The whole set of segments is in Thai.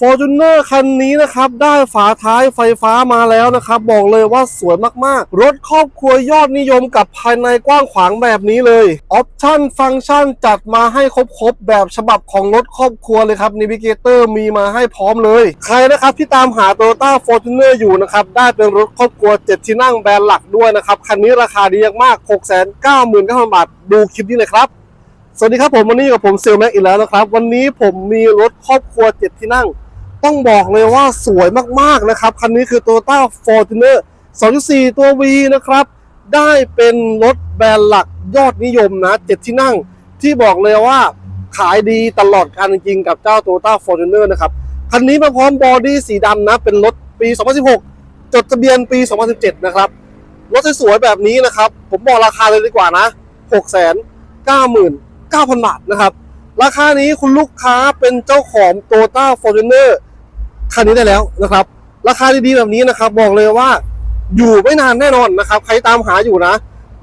f o r t u n e r คันนี้นะครับ ได้ฝาท้ายไฟฟ้ามาแล้วนะครับ บอกเลยว่าสวยมากๆ รถครอบครัวยอดนิยมกับภายในกว้างขวางแบบนี้เลยออปชั่นฟังก์ชันจัดมาให้ครบๆ แบบฉบับของรถครอบครัวเลยครับ Navigator มีมาให้พร้อมเลย ใครนะครับที่ตามหา Toyota Fortuner อยู่นะครับ ได้เป็นรถครอบครัว 7 ที่นั่งแบรนด์หลักด้วยนะครับ คันนี้ราคาดีมาก699,000บาทดูคลิปนี้เลยครับสวัสดีครับผมวันนี้อยู่กับผมเซลแม็กอีกแล้วนะครับ วันนี้ผมมีรถครอบครัว7ที่นั่ง ต้องบอกเลยว่าสวยมากๆนะครับ คันนี้คือ Toyota Fortuner 2.4 ตัว V นะครับ ได้เป็นรถแบรนด์หลักยอดนิยมนะ7ที่นั่ง ที่บอกเลยว่าขายดีตลอดการจริงกับเจ้า Toyota Fortuner นะครับ คันนี้มาพร้อมบอดี้สีดำนะ เป็นรถปี 2016 จดทะเบียนปี 2017 นะครับ รถสวยๆแบบนี้นะครับ ผมบอกราคาเลยดีกว่านะ 699,000 บาทนะครับ ราคานี้คุณลูกค้าเป็นเจ้าของ Toyota Fortuner คันนี้ได้แล้วนะครับ ราคาดีๆแบบนี้นะครับ บอกเลยว่าอยู่ไม่นานแน่นอนนะครับ ใครตามหาอยู่นะ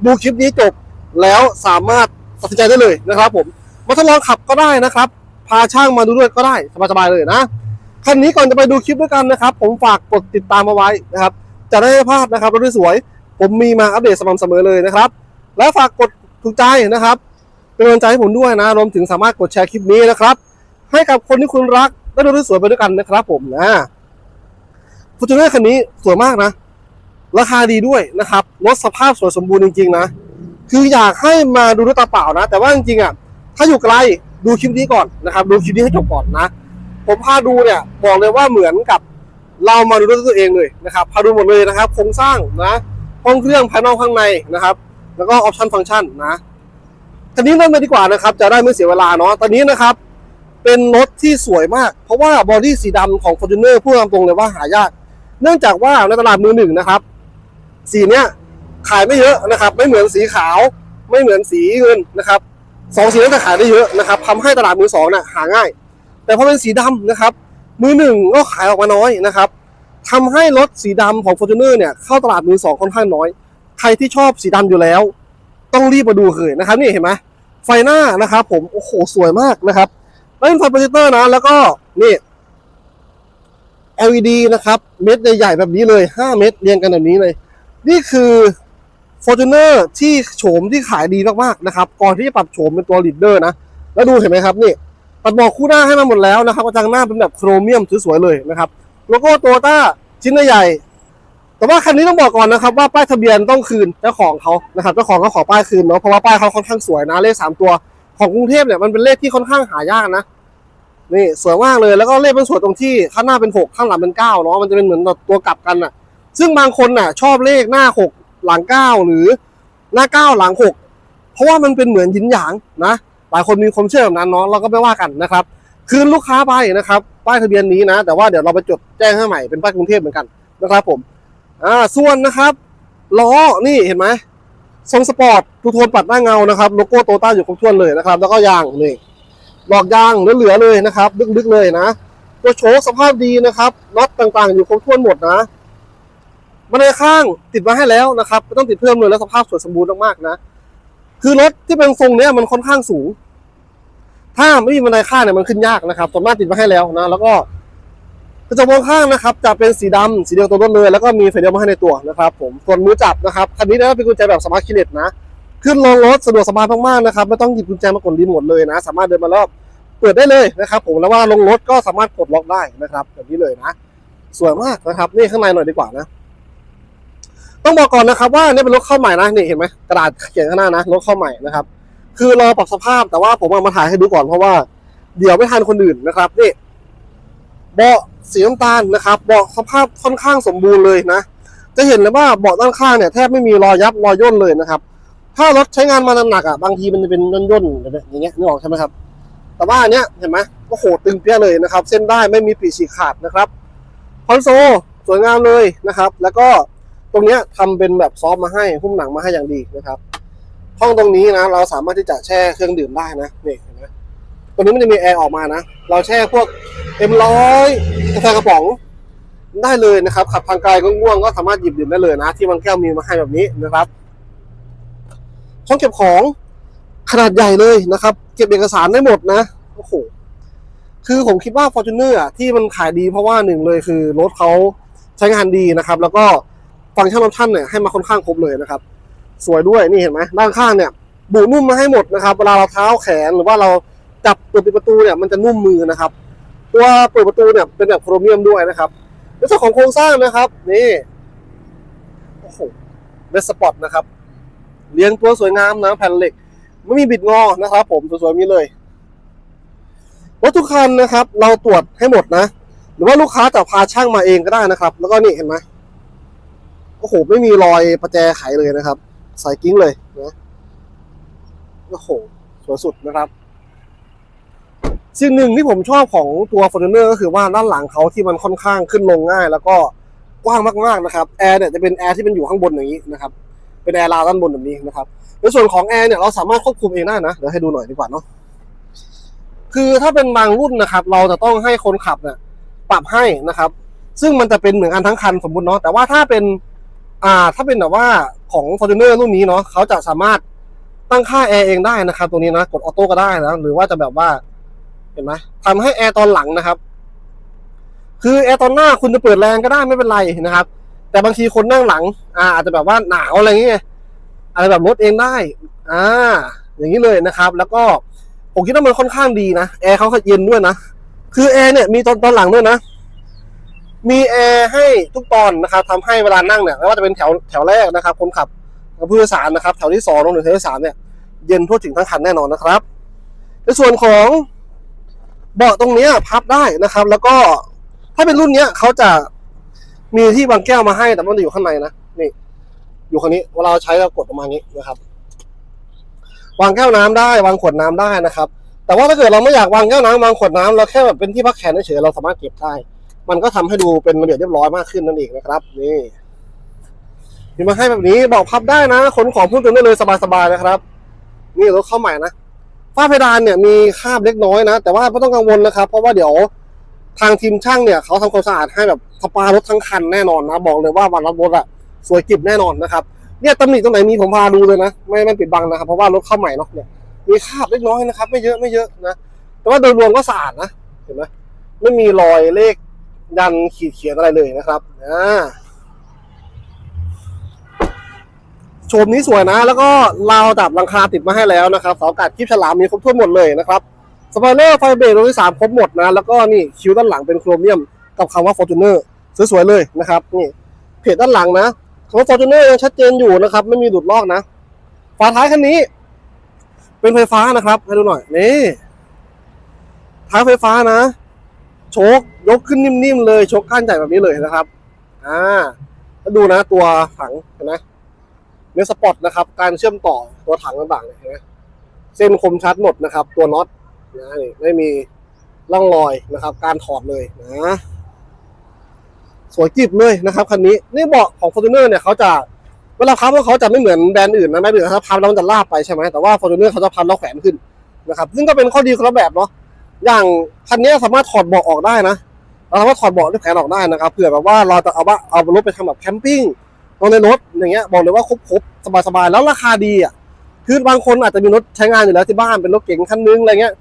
ดูคลิปนี้จบแล้วสามารถตัดสินใจได้เลยนะครับ ผมมาทดลองขับก็ได้นะครับ พาช่างมาดูด้วยก็ได้สบายๆเลยนะคันนี้ก่อนจะไปดูคลิปด้วยกันนะครับ ผมฝากกดติดตามเอาไว้นะครับ จะได้ไม่พลาดนะครับรถสวย ผมมีมาอัปเดตสม่ำเสมอเลยนะครับ และฝากกดถูกใจนะครับ เป็นกำลังใจให้ผมด้วยนะรวมถึงสามารถกดแชร์คลิปนี้นะครับ ให้กับคนที่คุณรัก ได้ดูที่สวยไปด้วยกันนะครับผมนะฟูจูเนอร์คันนี้สวยมากนะ ราคาดีด้วยนะครับรถสภาพสวยสมบูรณ์จริงๆนะ คืออยากให้มาดูด้วยตาเปล่านะ แต่ว่าจริงๆอะ ถ้าอยู่ไกลดูคลิปนี้ก่อนนะครับ ดูคลิปนี้ให้จบก่อนนะ ผมพาดูเนี่ย บอกเลยว่าเหมือนกับเรามาดูด้วยตัวเองเลยนะครับ พาดูหมดเลยนะครับ โครงสร้างนะห้องเครื่องภายนอกข้างในนะครับ แล้วก็ออปชันฟังก์ชันนะทีนี้เริ่มเลยดีกว่านะครับ จะได้ไม่เสียเวลาเนาะ ตอนนี้นะครับ เป็นรถที่สวยมาก เพราะว่าบอดี้สีดำของ Fortuner พูดตามตรงเลยว่าหายาก เนื่องจากว่าในตลาดมือหนึ่งนะครับ สีเนี้ยขายไม่เยอะนะครับ ไม่เหมือนสีขาว ไม่เหมือนสีเงินนะครับสองสีนั้นจะขายได้เยอะนะครับทำให้ตลาดมือสองน่ะหาง่าย แต่พอเป็นสีดำนะครับ มือหนึ่งก็ขายออกมาน้อยนะครับทำให้รถสีดำของ Fortuner เนี่ยเข้าตลาดมือสองค่อนข้างน้อย ใครที่ชอบสีดำอยู่แล้ว ต้องรีบมาดูเลยนะครับนี่เห็นไหมไฟหน้านะครับ ผมโอ้โหสวยมากนะครับ แล้วเป็นไฟโปรเจคเตอร์นะ แล้วก็นี่ LED นะครับ เม็ดใหญ่ๆแบบนี้เลย 5 เม็ดเรียงกันแบบนี้เลย นี่คือ Fortuner ที่โฉมที่ขายดีมากๆนะครับ ก่อนที่จะปรับโฉมเป็นตัว leader นะ แล้วดูเห็นไหมครับนี่ตัดบอกคู่หน้าให้มาหมดแล้วนะครับกระจังหน้าเป็นแบบโครเมียมสวยๆเลยนะครับ โลโก้โตโยต้าชิ้นใหญ่ แต่ว่าคันนี้ต้องบอกก่อนนะครับ ว่าป้ายทะเบียนต้องคืนเจ้าของเขานะครับเจ้าของเขาขอป้ายคืนเนาะ เพราะว่าป้ายเขาค่อนข้างสวยนะ เลขสามตัวของกรุงเทพเนี่ยมันเป็นเลขที่ค่อนข้างหายากนะ นี่สวยมากเลยแล้วก็เลขมันสวยตรงที่ข้างหน้าเป็นหกข้างหลังเป็นเก้าเนาะมันจะเป็นเหมือนตัวกลับกันอะ ซึ่งบางคนน่ะ ชอบเลขหน้าหกหลังเก้าหรือหน้าเก้าหลังหกเพราะว่ามันเป็นเหมือนยินหยางนะหลายคนมีความเชื่อแบบนั้นเนาะเราก็ไม่ว่ากันนะครับคืนลูกค้าไปนะครับป้ายทะเบียนนี้นะ แต่ว่าเดี๋ยวเราไปจดแจ้งให้ใหม่เป็นป้ายกรุงเทพเหมือนกันนะครับผมอ่าส่วนนะครับล้อนี่เห็นไหมทรงสปอร์ตทูโทนปัดหน้าเงานะครับโลโก้โตต้าอยู่ครบถ้วนเลยนะครับ แล้วก็ยางนี่ หลอกยางเหลือๆเลยนะครับดึกๆเลยนะตัวโชคสภาพดีนะครับน็อตต่างๆ อยู่ครบถ้วนหมดนะบันข้างติดมาให้แล้วนะครับไม่ต้องติดเพิ่มเลยแล้วสภาพสวยสมบูรณ์มากๆนะ คือรถที่เป็นทรงเนี้ยมันค่อนข้างสูง ถ้าไม่มีบันข้างเนี่ยมันขึ้นยากนะครับส่วนมากติดมาให้แล้วนะ แล้วก็กระจกมองข้างนะครับ จะเป็นสีดำสีเดียวตัวรถเลย แล้วก็มีไฟเดียวมาให้ในตัวนะครับ ผมส่วนมือจับนะครับคันนี้นะเป็นกุญแจแบบสมาร์ทคีย์เลสนะ ขึ้นลงรถสะดวกสบายมากๆนะครับไม่ต้องหยิบกุญแจมากดรีโมทเลยนะ สามารถเดินมารอบเปิดได้เลยนะครับ ผมแล้วว่าลงรถก็สามารถกดล็อกได้นะครับแบบนี้เลยนะ สวยมากนะครับ นี่ข้างในหน่อยดีกว่านะ ต้องบอกก่อนนะครับ ว่านี่เป็นรถเข้าใหม่นะนี่เห็นไหมกระดาษเขียนข้างหน้านะรถเข้าใหม่นะครับ คือรอปรับสภาพแต่ว่าผมเอามาถ่ายให้ดูก่อนเพราะว่าเดี๋ยวไม่ทันคนอื่นนะครับนี่เบาะสีน้ำตาลนะครับเบาะสภาพค่อนข้างสมบูรณ์เลยนะ จะเห็นเลยว่าเบาะด้านข้างเนี่ยแทบไม่มีรอยยับรอยย่นเลยนะครับ ถ้ารถใช้งานมาหนักอะบางทีมันจะเป็นย่นๆแบบนี้อย่างเงี้ยนึกออกใช่ไหมครับ แต่ว่าอันเนี้ยเห็นไหมโอ้โหดตึงเปี้ยเลยนะครับ เส้นได้ไม่มีปีฉีกขาดนะครับคอนโซลสวยงามเลยนะครับ แล้วก็ตรงเนี้ยทำเป็นแบบซอฟมาให้หุ้มหนังมาให้อย่างดีนะครับห้องตรงนี้นะ เราสามารถที่จะแช่เครื่องดื่มได้นะนี่เห็นไหมตรงนี้มันจะมีแอร์ออกมานะ เราแช่พวกเอ็มร้อยกาแฟกระป๋องได้เลยนะครับขับทางไกลก็ง่วงก็สามารถหยิบดื่มได้เลยนะ ที่บางแก้วมีมาให้แบบนี้นะครับ ช่องเก็บของขนาดใหญ่เลยนะครับ เก็บเอกสารได้หมดนะโอ้โหคือผมคิดว่า Fortuner อะที่มันขายดีเพราะว่าหนึ่งเลยคือรถเขาใช้งานดีนะครับ แล้วก็ฟังก์ชันออปชั่นเนี่ยให้มาค่อนข้างครบเลยนะครับ สวยด้วยนี่เห็นไหมด้านข้างเนี่ยบุนุ่มมาให้หมดนะครับ เวลาเราเท้าแขนหรือว่าเราจับเปิดปิดประตูเนี่ยมันจะนุ่มมือนะครับ ตัวเปิดประตูเนี่ยเป็นแบบโครเมียมด้วยนะครับในส่วนของโครงสร้างนะครับ นี่โอ้โหเบสสปอร์ตนะครับ เรียงตัวสวยงามนะแผ่นเหล็ก ไม่มีบิดงอนะครับผมสวยๆนี้เลยรถทุกคันนะครับ เราตรวจให้หมดนะ หรือว่าลูกค้าจะพาช่างมาเองก็ได้นะครับ แล้วก็นี่เห็นไหมโอ้โหไม่มีรอยประแจไขเลยนะครับ ใส่กิ้งเลยนะโอ้โหสวยสุดนะครับสิ่งหนึ่งที่ผมชอบของตัว Fortuner ก็คือว่าด้านหลังเขาที่มันค่อนข้างขึ้นลงง่าย แล้วก็กว้างมากๆนะครับแอร์เนี่ยจะเป็นแอร์ที่มันอยู่ข้างบนอย่างนี้นะครับ เป็นแอร์ราวด้านบนแบบนี้นะครับ ในส่วนของแอร์เนี่ยเราสามารถควบคุมเองได้นะเดี๋ยวให้ดูหน่อยดีกว่าเนาะคือถ้าเป็นบางรุ่นนะครับ เราจะต้องให้คนขับเนี่ยปรับให้นะครับ ซึ่งมันจะเป็นเหมือนกันทั้งคันสมมุติเนาะแต่ว่าถ้าเป็นอ่าถ้าเป็นแบบว่าของ Fortuner รุ่นนี้เนาะเขาจะสามารถตั้งค่าแอร์เองได้นะครับ ตัวนี้นะกดออโต้ก็ได้นะหรือว่าจะแบบว่าเห็นไหมทำให้แอร์ตอนหลังนะครับ คือแอร์ตอนหน้าคุณจะเปิดแรงก็ได้ไม่เป็นไรนะครับ แต่บางทีคนนั่งหลัง อ่าอาจจะแบบว่าหนาวอะไรเงี้ยอะไรแบบลดเองได้อ่าอย่างนี้เลยนะครับ แล้วก็ผมคิดว่ามันค่อนข้างดีนะแอร์เขาเย็นด้วยนะคือแอร์เนี่ยมีตอนตอนหลังด้วยนะมีแอร์ให้ทุกตอนนะครับทำให้เวลานั่งเนี่ยไม่ว่าจะเป็นแถวแถวแรกนะครับคนขับกับผู้โดยสารนะครับ แถวที่สองรวมถึงแถวที่สามเนี่ยเย็นทั่วถึงทั้งคันแน่นอนนะครับ ในส่วนของเบาะตรงนี้พับได้นะครับ แล้วก็ถ้าเป็นรุ่นเนี้ยเขาจะ มีที่บางแก้วมาให้แต่มันจะอยู่ข้างในนะนี่ อยู่คันนี้เวลาเราใช้เรากดประมาณนี้นะครับ วางแก้วน้ำได้ วางขวดน้ำได้นะครับ แต่ว่าถ้าเกิดเราไม่อยากวางแก้วน้ำวางขวดน้ำเราแค่แบบเป็นที่พักแขนเฉยเราสามารถเก็บได้ มันก็ทำให้ดูเป็นระเบียบเรียบร้อยมากขึ้นนั่นเองนะครับ นี่มีมาให้แบบนี้บอกพับได้นะขนของพุ่งตัวได้เลยสบายๆนะครับ นี่รถเข้าใหม่นะฝ้าเพดานเนี่ยมีคาบเล็กน้อยนะ แต่ว่าไม่ต้องกังวลนะครับ เพราะว่าเดี๋ยว ทางทีมช่างเนี่ยเขาทำความสะอาดให้แบบสปารถทั้งคันแน่นอนนะบอกเลยว่าวันรับรถอะสวยกิบแน่นอนนะครับเนี่ยตำหนิตรงไหนมีผมพาดูเลยนะ ไม่ไม่ปิดบังนะครับเพราะว่ารถเข้าใหม่เนาะเนี่ยมีคราบเล็กน้อยนะครับ ไม่เยอะไม่เยอะนะแต่ว่าโดยรวมก็สะอาดนะเห็นไหมไม่มีรอยเลขยันขีดเขียนอะไรเลยนะครับอ่าโฉมนี้สวยนะ แล้วก็ราวดับลังคาติดมาให้แล้วนะครับเสากัดคลิปฉลามมีครบถ้วนหมดเลยนะครับ สปอยเลอร์ไฟเบรกตัวที่สามครบหมดนะแล้วก็นี่คิ้วด้านหลังเป็นโครเมียมกับคำว่า Fortuner สวยๆเลยนะครับนี่เพจด้านหลังนะคำว่า Fortuner ยังชัดเจนอยู่นะครับ ไม่มีหลุดลอกนะฝาท้ายคันนี้ เป็นไฟฟ้านะครับให้ดูหน่อยนี่ท้ายไฟฟ้านะโชคยกขึ้นนิ่มๆเลยโชคก้านใหญ่แบบนี้เลยนะครับอ่าแล้วดูนะ ตัวถังเห็นไหมเนื้อสปอตนะครับ การเชื่อมต่อตัวถังต่างๆเห็นไหมเส้นคมชัดหมดนะครับ ตัวน็อต นะนี่ไม่มีร่องรอยนะครับ การถอดเลยนะสวยกิบเลยนะครับคันนี้นี่เบาะของ Fortuner เนี่ยเขาจะเวลาพับเขาจะไม่เหมือนแบรนด์อื่นนะแบรนด์อื่นถ้าพับแล้วมันจะลาบไปใช่ไหมแต่ว่า Fortuner เขาจะพับแล้วแขวนขึ้นนะครับ ซึ่งก็เป็นข้อดีคนละแบบเนาะอย่างคันนี้สามารถถอดเบาะออกได้นะเราสามารถถอดเบาะด้วยแขนออกได้นะครับเผื่อแบบว่าเราจะเอาว่าเอารถไปทำแบบแคมปิ้งเอาในรถอย่างเงี้ยบอกเลยว่าครบๆสบายๆแล้วราคาดีอะคือบางคนอาจจะมีรถใช้งานอยู่แล้วที่บ้านเป็นรถเก๋งคันนึงอะไรเงี้ย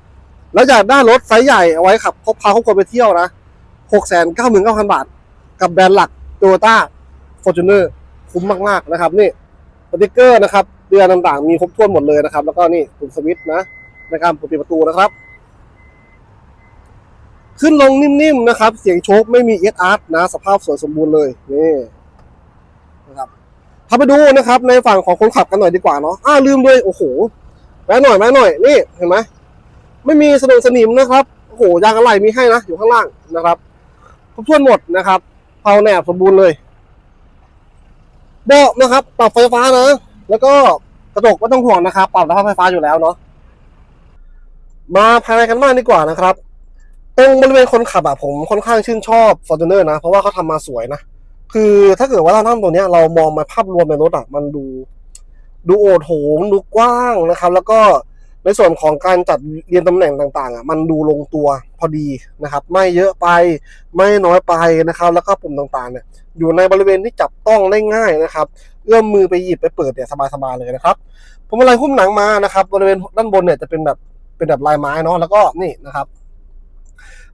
แล้วอยากได้รถไซส์ใหญ่เอาไว้ขับพกพาครอบครัวไปเที่ยวนะหกแสนเก้าหมื่นเก้าพันบาท กับแบรนด์หลัก Toyota Fortuner คุ้มมาก ๆ นะครับ นี่สติกเกอร์นะครับเรือนต่างๆ มีครบถ้วนหมดเลยนะครับ แล้วก็นี่ปุ่มสวิตช์นะในการปิดประตูนะครับ ขึ้นลงนิ่มๆนะครับ เสียงโชคไม่มีเอสอาร์นะ สภาพสวยสมบูรณ์เลยนี่นะครับพาไปดูนะครับ ในฝั่งของคนขับกันหน่อยดีกว่าเนาะอ้าลืมด้วยโอ้โหแวะหน่อยแวะหน่อยนี่เห็นไหม ไม่มีสนงสนิมนะครับโอ้โหยางอะไหล่มีให้นะอยู่ข้างล่างนะครับครบถ้วนหมดนะครับเพาแหนบสมบูรณ์เลยเบาะนะครับปรับไฟฟ้านะ แล้วก็กระจกไม่ต้องห่วงนะครับ ปรับระบบไฟฟ้าอยู่แล้วเนาะมาภายในกันบ้างดีกว่านะครับตรงบริเวณคนขับอะผมค่อนข้างชื่นชอบ Fortuner นะ เพราะว่าเขาทำมาสวยนะ คือถ้าเกิดว่าเรานั่งตรงเนี้ยเรามองมาภาพรวมในรถอะมันดู ดูโอโถงดูกว้างนะครับ แล้วก็ ในส่วนของการจัดเรียนตำแหน่งต่างๆอะมันดูลงตัวพอดีนะครับ ไม่เยอะไปไม่น้อยไปนะครับ แล้วก็ปุ่มต่างๆเนี่ยอยู่ในบริเวณที่จับต้องได้ง่ายนะครับ เอื้อมมือไปหยิบไปเปิดเนี่ยสบายๆเลยนะครับผมอะไรหุ้มหนังมานะครับ บริเวณด้านบนเนี่ยจะเป็นแบบเป็นแบบลายไม้เนาะแล้วก็นี่นะครับ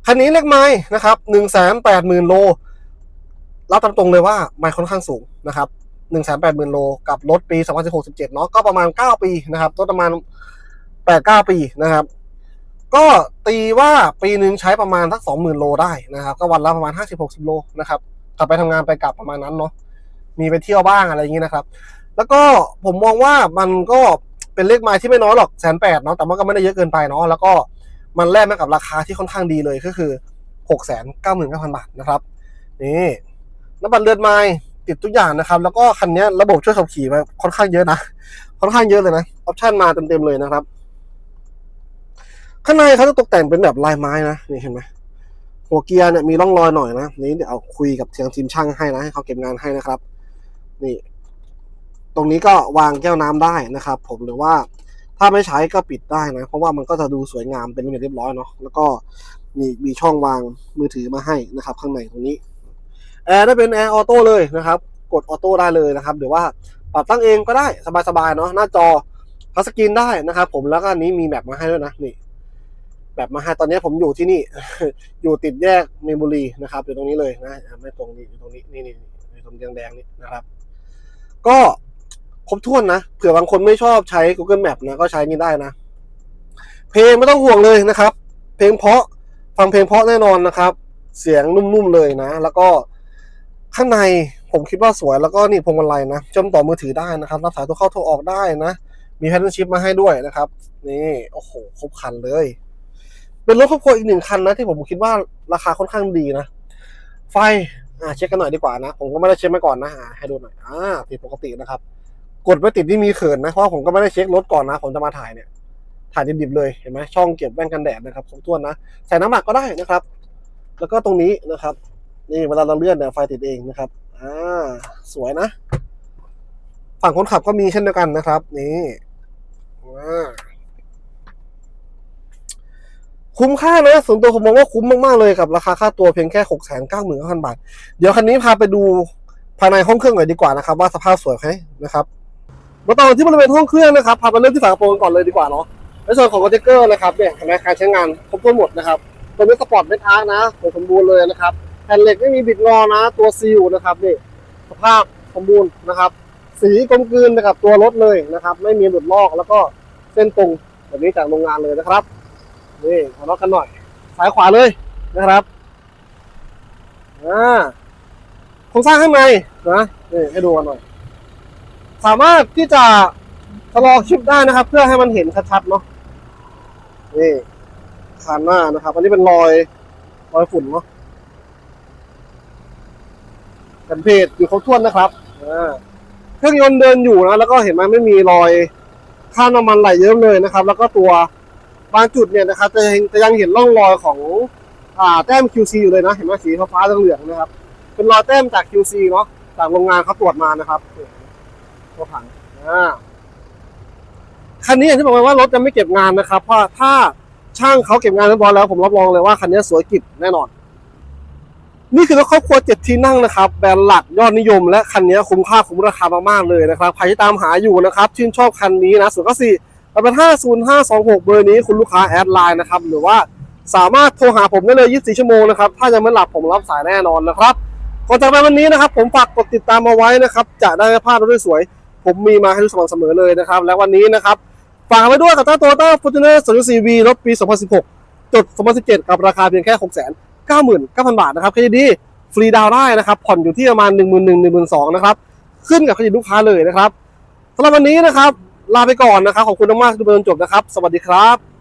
คันนี้เลขไม้นะครับหนึ่งแสนแปดหมื่นโลรับตามตรงเลยว่าไม้ค่อนข้างสูงนะครับหนึ่งแสนแปดหมื่นโลกับรถปีสองพันสิบหกสิบเจ็ดเนาะก็ประมาณเก้าปีนะครับรถประมาณ แปดเก้าปีนะครับ ก็ตีว่าปีหนึ่งใช้ประมาณสักสองหมื่นโลได้นะครับ ก็วันละประมาณห้าสิบหกสิบโลนะครับกลับไปทำงานไปกลับประมาณนั้นเนาะมีไปเที่ยวบ้างอะไรอย่างนี้นะครับ แล้วก็ผมมองว่ามันก็เป็นเลขไม้ที่ไม่น้อยหรอกแสนแปดเนาะแต่ว่าก็ไม่ได้เยอะเกินไปเนาะแล้วก็มันแลกมากับราคาที่ค่อนข้างดีเลยก็คือหกแสนเก้าหมื่นเก้าพันบาทนะครับนี่น้ำบัตรเลือดไม้ติดทุกอย่างนะครับ แล้วก็คันนี้ระบบช่วยขับขี่มาค่อนข้างเยอะนะค่อนข้างเยอะเลยนะออปชั่นมาเต็มๆเลยนะครับ ข้างในเขาจะตกแต่งเป็นแบบลายไม้นะนี่เห็นไหมหัวเกียร์เนี่ยมีร่องรอยหน่อยนะนี่เดี๋ยวเอาคุยกับทางทีมช่างให้นะให้เขาเก็บงานให้นะครับ นี่ ตรงนี้ก็วางแก้วน้ำได้นะครับ ผมหรือว่าถ้าไม่ใช้ก็ปิดได้นะ เพราะว่ามันก็จะดูสวยงามเป็นระเบียบเรียบร้อยเนาะแล้วก็มีมีช่องวางมือถือมาให้นะครับ ข้างในตรงนี้แอร์ได้เป็นแอร์ออโต้เลยนะครับ กดออโต้ได้เลยนะครับหรือว่าปรับตั้งเองก็ได้สบายๆเนาะหน้าจอทัชสกรีนได้นะครับ ผมแล้วก็นนี้มีแบบมาให้ด้วยนะนี่ แบบมาให้ตอนนี้ผมอยู่ที่นี่ อยู่ติดแยกเมนบุรีนะครับอยู่ตรงนี้เลยนะไม่ตรงนี้อยู่ตรงนี้นี่นี่นี่ตรงแดงๆนี่นะครับ ก็ครบถ้วนนะเผื่อบางคนไม่ชอบใช้ Google Map นะก็ใช้นี่ได้นะ เพลงไม่ต้องห่วงเลยนะครับ เพลงเพราะฟังเพลงเพราะแน่นอนนะครับ เสียงนุ่มๆเลยนะ แล้วก็ข้างในผมคิดว่าสวยแล้วก็นี่พวงมาลัยนะจมต่อมือถือได้นะครับ รับสายโทรเข้าโทรออกได้นะ มีแพทเทิร์นชิพมาให้ด้วยนะครับ นี่ โอ้โห ครบคันเลย เป็นรถครอบครัวอีกหนึ่งคันนะที่ผมคิดว่าราคาค่อนข้างดีนะ ไฟอ่าเช็คกันหน่อยดีกว่านะ ผมก็ไม่ได้เช็คมาก่อนนะอ่าให้ดูหน่อยอ่าติดปกตินะครับ กดไม่ติดนี่มีเขินนะ เพราะผมก็ไม่ได้เช็ครถก่อนนะ ผมจะมาถ่ายเนี่ย ถ่ายดิบๆเลยเห็นไหมช่องเก็บแว่นกันแดดนะครับครบถ้วนนะ ใส่น้ำหมักก็ได้นะครับ แล้วก็ตรงนี้นะครับ นี่เวลาเราเลื่อนเนี่ยไฟติดเองนะครับอ่าสวยนะ ฝั่งคนขับก็มีเช่นเดียวกันนะครับ นี่อ่า คุ้มค่านะส่วนตัวผมมองว่าคุ้มมากๆเลยกับราคาค่าตัวเพียงแค่หกแสนเก้าหมื่นเก้าพันบาท เดี๋ยวคันนี้พาไปดูภายในห้องเครื่องหน่อยดีกว่านะครับ ว่าสภาพสวยไหมนะครับมาต่อที่บริเวณห้องเครื่องนะครับพาไปเริ่มที่ฝากระโปรงก่อนเลยดีกว่าเนาะในส่วนของคอนเทนเกอร์นะครับเนี่ยเห็นไหมการใช้งานครบถ้วนหมดนะครับตัวนี้สปอร์ตเมทัลนะสมบูรณ์เลยนะครับแผ่นเหล็กไม่มีบิดงอนะ ตัวซีลนะครับนี่สภาพสมบูรณ์นะครับ สีกลมกลืนนะครับตัวรถเลยนะครับ ไม่มีหลุดลอกแล้วก็เส้นตรงแบบนี้จากโรงงานเลยนะครับ นี่ทะเลาะกันหน่อยซ้ายขวาเลยนะครับอ่าโครงสร้างข้างในนะนี่ให้ดูกันหน่อย สามารถที่จะชะลอคลิปได้นะครับ เพื่อให้มันเห็นชัดๆเนาะนี่คานหน้านะครับ อันนี้เป็นรอยรอยฝุ่นเนาะกันเพจอยู่ครบถ้วนนะครับอ่าเครื่องยนต์เดินอยู่นะแล้วก็เห็นไหมไม่มีรอยค่าน้ำมันไหลเยอะเลยนะครับ แล้วก็ตัว บางจุดเนี่ยนะครับจะยังจะยังเห็นร่องรอยของอ่าแต้ม QC อยู่เลยนะเห็นไหมสีฟ้าๆเหลืองๆนะครับเป็นรอยแต้มจาก QC เนาะจากโรงงานเขาตรวจมานะครับตัวถังอ่าคันนี้อย่างที่บอกไปว่ารถจะไม่เก็บงานนะครับเพราะถ้าช่างเขาเก็บงานเรียบร้อยแล้วผมรับรองเลยว่าคันนี้สวยกิบแน่นอน นี่คือรถครอบครัวเจ็ดที่นั่งนะครับ แบรนด์หลักยอดนิยม และคันนี้คุ้มค่าคุ้มราคามากๆเลยนะครับใครที่ตามหาอยู่นะครับ ชื่นชอบคันนี้นะส่วนก็สี่ เอาเป็น50526 เบอร์นี้คุณลูกค้าแอดไลน์นะครับ หรือว่าสามารถโทรหาผมได้เลย 24 ชั่วโมงนะครับ ถ้ายังไม่หลับผมรับสายแน่นอนนะครับก่อนจากไปวันนี้นะครับ ผมฝากกดติดตามเอาไว้นะครับ จะได้ไม่พลาดรถสวย ผมมีมาให้ทุกสม่ำเสมอเลยนะครับ และวันนี้นะครับ ฝากไว้ด้วยกับต้าโตต้าฟอร์จูเนอร์2 4 V รถปี 2016 จด 2017 กับราคาเพียงแค่ 699,000 บาทนะครับเครดิตฟรีดาวน์ได้นะครับ ผ่อนอยู่ที่ประมาณ 11,000 12,000นะครับ ขึ้นกับเครดิตลูกค้าเลยนะครับสำหรับวันนี้นะครับ ลาไปก่อนนะครับ ขอบคุณมากๆที่ดูจนจบนะครับ สวัสดีครับ